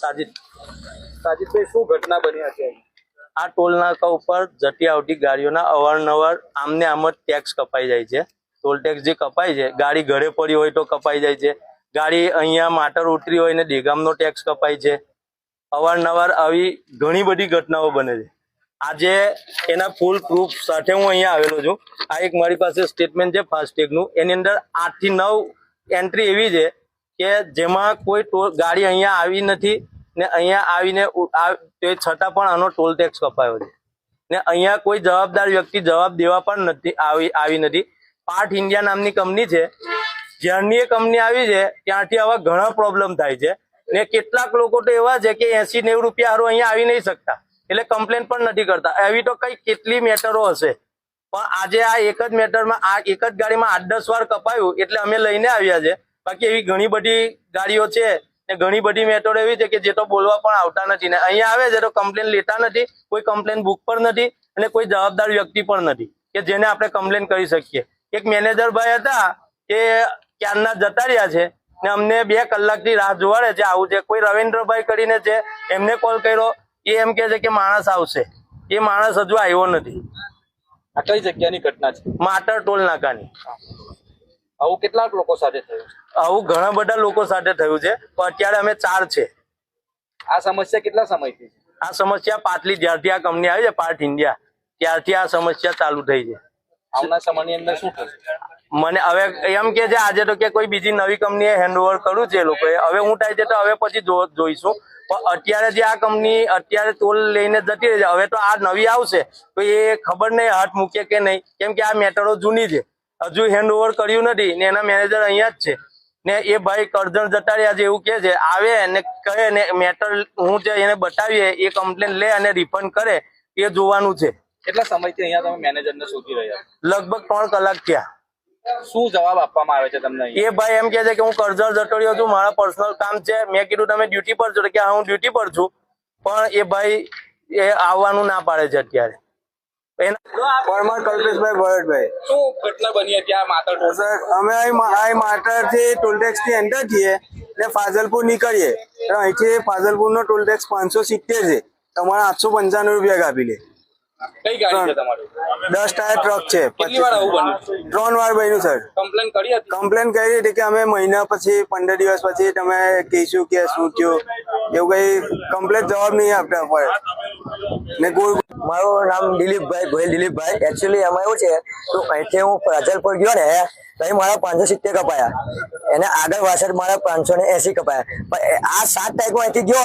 સાજિદ. સાજીદભાઈ, શું ઘટના બની હતી આ ટોલ નાકા ઉપર જતી આવતી ગાડીઓના અવારનવાર આમને આમ જ ટેક્સ કપાઈ જાય છે. ટોલ ટેક્સ જે કપાય છે, ગાડી ઘરે પડી હોય તો કપાઈ જાય છે. ગાડી અહીંયા માટર ઉતરી હોય ને દેગામનો ટેક્સ કપાય છે. અવારનવાર આવી ઘણી બધી ઘટનાઓ બને છે. આજે એના ફૂલ પ્રૂફ સાથે હું અહીંયા આવેલો છું. આ એક મારી પાસે સ્ટેટમેન્ટ છે ફાસ્ટેગનું એની અંદર આઠથી નવ એન્ટ્રી એવી છે કે જેમાં કોઈ ટોલ ગાડી અહીંયા આવી નથી ને અહીંયા આવીને તે છતાં પણ આનો ટોલ ટેક્સ કપાયો છે. ને અહીંયા કોઈ જવાબદાર વ્યક્તિ જવાબ દેવા પણ નથી આવી આવી નથી. પાર્ટ ઇન્ડિયા નામની કંપની છે. જ્યારની એ કંપની આવી છે, ત્યાંથી આવા ઘણા પ્રોબ્લેમ થાય છે. ને કેટલાક લોકો તો એવા છે કે એસી નેવું રૂપિયા હારું અહીંયા આવી નહીં શકતા. એટલે કમ્પ્લેન પણ નથી કરતા. એવી તો કઈ કેટલી મેટરો હશે? પણ આજે આ એક જ મેટરમાં આ એક જ ગાડીમાં આઠ દસ વાર કપાયું એટલે અમે લઈને આવ્યા છે. બાકી એવી ઘણી બધી ગાડીઓ છે ને ઘણી બધી મેટરો એવી છે કે જે તો બોલવા પણ આવતા નથી ને અહીંયા આવે છે તો કમ્પ્લેન લેતા નથી કોઈ કમ્પ્લેન બુક પણ નથી અને કોઈ જવાબદાર વ્યક્તિ પણ નથી કે જેને આપણે કમ્પ્લેન કરી શકીએ. એક મેનેજર ભાઈ હતા એ ક્યારના જતા રહ્યા છે ને અમને બે કલાકથી રાહ જોવાડે છે આવું છે. કોઈ રવિન્દ્રભાઈ કરીને છે એમને કોલ કર્યો. એ એમ કે છે કે માણસ આવશે. એ માણસ હજુ આવ્યો નથી. આ કઈ જગ્યાની ઘટના છે? માટર ટોલ નાકાની. આવું કેટલાક લોકો સાથે થયું? છે આવું ઘણા બધા લોકો સાથે થયું છે પણ અત્યારે અમે ચાર છે. આ સમસ્યા કેટલા સમયથી છે? આ સમસ્યા પાટલી જ્યારથી આ કંપની આવી છે પાર્ટ ઇન્ડિયા ત્યારથી આ સમસ્યા ચાલુ થઈ છે. આવના સમયની અંદર શું થશે? મને હવે એમ કે છે આજે તો કે કોઈ બીજી નવી કંપનીએ હેન્ડઓવર કર્યું છે એ લોકોએ. હવે હું થાય છે તો હવે પછી જોઈશું. પણ અત્યારે જે આ કંપની અત્યારે ટોલ લઈને જતી રહી છે હવે તો આ નવી આવશે તો એ ખબર નહીં હાથ મૂકે કે નહીં. કેમ કે આ મેટરો જૂની છે. હજુ હેન્ડઓવર કર્યું નથી ને એના મેનેજર અહીંયા જ છે. ને એ ભાઈ કરજણ જતા રહ્યા છે એવું કે છે આવે ને કહે ને મેટર હું જે એને બતાવીએ એ કમ્પ્લેન લે અને રિફંડ કરે એ જોવાનું છે. કેટલા સમયથી અહીંયા તમે મેનેજરને શોધી રહ્યા લગભગ ત્રણ કલાક થયા. શું જવાબ આપવામાં આવે છે તમને એ ભાઈ એમ કે છે કે હું કરજણ જતો રહ્યો છું મારા પર્સનલ કામ છે. મેં કીધું તમે ડ્યુટી પર છો. કે હું ડ્યુટી પર છું. પણ એ ભાઈ એ આવવાનું ના પાડે છે અત્યારે. પરમાર કલ્પેશભાઈ ભરતભાઈ. શું ઘટના બની સર અમે અહીં મા- અહીં ટોલટેક્સથી એન્ટર થઈએ ને ફાઝલપુર નીકળીએ. તો અહીંથી ફાઝલપુરનો ટોલટેક્સ પાંચસો સિત્તેર છે. તમારે આઠસો પંચાણું રૂપિયા કાપી લે. કઈ દસ ટાયર ટ્રક છે ત્રણ વાર બન્યું સર. કમ્પ્લેન કરી હતી? કમ્પ્લેન કરી હતી કે અમે મહિના પછી પંદર દિવસ પછી તમે કહીશું કે શું થયું. એવું કઈ કમ્પ્લેન જવાબ નહીં આપતા પડે ને ગોળ મારું નામ દિલીપભાઈ ગોયલ દિલીપભાઈ. એકચ્યુઅલી એમાં એવું છે, તો અહીંથી હું રાજલપુર ગયો ને, ત્યાં મારા પાંચસો સિત્તેર કપાયા. એને આગળ વાસઠ મારા પાંચસો ને એસી કપાયા. પણ આ સાત તારીખમાં અહીંથી ગયો